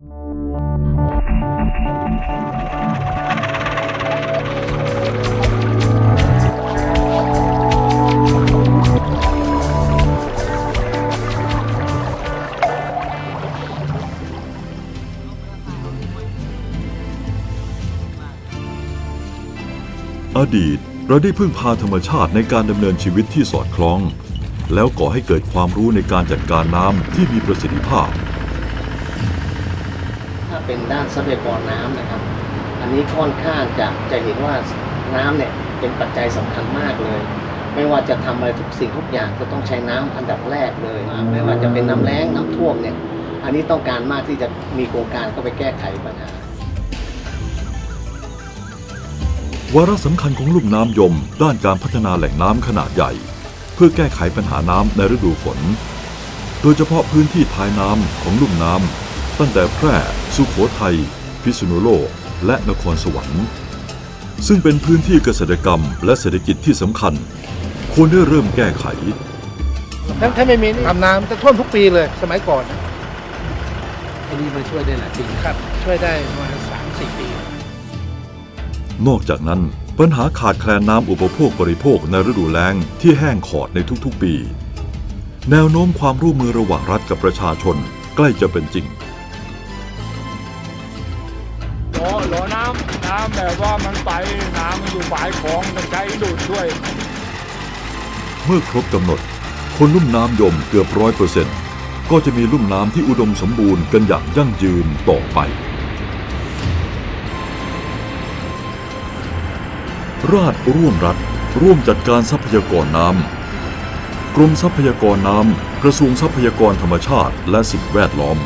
อดีตเราได้พึ่งพาธรรมชาติในการดำเนินชีวิตที่สอดคล้อง แล้วก่อให้เกิดความรู้ในการจัดการน้ำที่มีประสิทธิภาพ เป็นด้านทรัพยากรน้ำนะครับ อันนี้ค่อนข้างจะจะเห็นว่าน้ำเนี่ยเป็นปัจจัยสำคัญมากเลย ไม่ว่าจะทำอะไรทุกสิ่งทุกอย่างก็ต้องใช้น้ำอันดับแรกเลยไม่ว่าจะเป็นน้ำแล้งน้ำท่วมเนี่ยอันนี้ต้องการมากที่จะมีโครงการเข้าไปแก้ไขปัญหาวาระสำคัญของลุ่มน้ำยม ด้านการพัฒนาแหล่งน้ำขนาดใหญ่ เพื่อแก้ไขปัญหาน้ำในฤดูฝน โดยเฉพาะพื้นที่ท้ายน้ำของลุ่มน้ำ ตั้งแต่แพร่สุขโขทัย พิษณุโลก และนครสวรรค์ ซึ่งเป็นพื้นที่เกษตรกรรม และเศรษฐกิจที่สำคัญ ควรได้เริ่มแก้ไข ถ้าถ้าไม่มีนี่ทำน้ำจะท่วมทุกปีเลยสมัยก่อนนะอันนี้มาช่วยได้หลายปีครับ ช่วยได้ประมาณสามสี่ปี นอกจากนั้นปัญหาขาดแคลนน้ำอุปโภคบริโภคในฤดูแล้งที่แห้งขอดในทุกๆปี แนวโน้มความร่วมมือระหว่างรัฐกับประชาชนใกล้จะเป็นจริง รอรอน้ำน้ำแบบว่ามันไปน้ำมันอยู่ปลายคลองต้องใช้ดูดช่วย เมื่อครบกำหนด คนลุ่มน้ำยมเกือบร้อยเปอร์เซ็นต์ก็จะมีลุ่มน้ำที่อุดมสมบูรณ์กันอย่างยั่งยืนต่อไป ราชร่วมรัฐร่วมจัดการทรัพยากรน้ำกรมทรัพยากรน้ำกระทรวงทรัพยากรธรรมชาติและสิ่งแวดล้อม